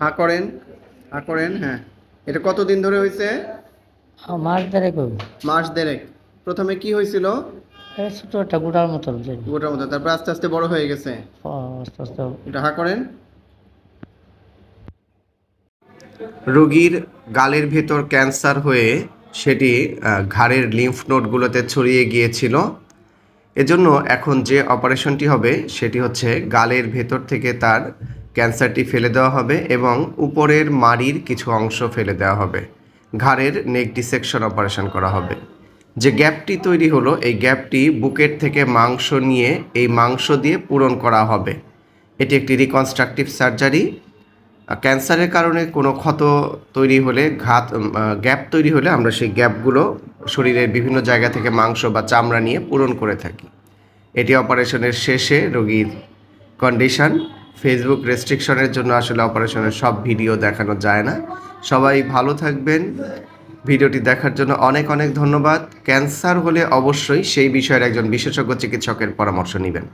হা করেন হা করেন হ্যাঁ। এটা কতদিন ধরে হয়েছে ধরে করব মাস দেড়েক। প্রথমে কি হয়েছিল ছোট একটা গুড়ার মতো গোটার মতো তারপর আস্তে আস্তে বড় হয়ে গেছে। আস্তে আস্তে। এটা হা করেন। রোগীর গালের ভেতর ক্যান্সার হয়ে সেটি আহ, ঘাড়ের লিম্ফ নোডগুলোতে ছড়িয়ে গিয়েছিল। এজন্য এখন যে অপারেশনটি হবে সেটি হচ্ছে গালের ভেতর থেকে তার ক্যান্সারটি ফেলে দেওয়া হবে এবং উপরের মাড়ির কিছু অংশ ফেলে দেওয়া হবে। ঘাড়ের নেক ডিসেকশন অপারেশন করা হবে। যে গ্যাপটি তৈরি হলো, এই গ্যাপটি বুকের থেকে মাংস নিয়ে এই মাংস দিয়ে পূরণ করা হবে। এটি একটি রিকনস্ট্রাকটিভ সার্জারি ক্যান্সারের কারণে কোনো ক্ষত তৈরি হলে, ঘাত গ্যাপ তৈরি হলে আমরা সেই গ্যাপগুলো শরীরের বিভিন্ন জায়গা থেকে মাংস বা চামড়া নিয়ে পূরণ করে থাকি। এটি অপারেশনের শেষে রোগীর কন্ডিশন ফেসবুক রেস্ট্রিকশনের জন্য আসলে অপারেশনের সব ভিডিও দেখানো যায় না। সবাই ভালো থাকবেন। ভিডিওটি দেখার জন্য অনেক অনেক ধন্যবাদ। ক্যান্সার হলে অবশ্যই সেই বিষয়ের একজন বিশেষজ্ঞ চিকিৎসকের পরামর্শ নেবেন।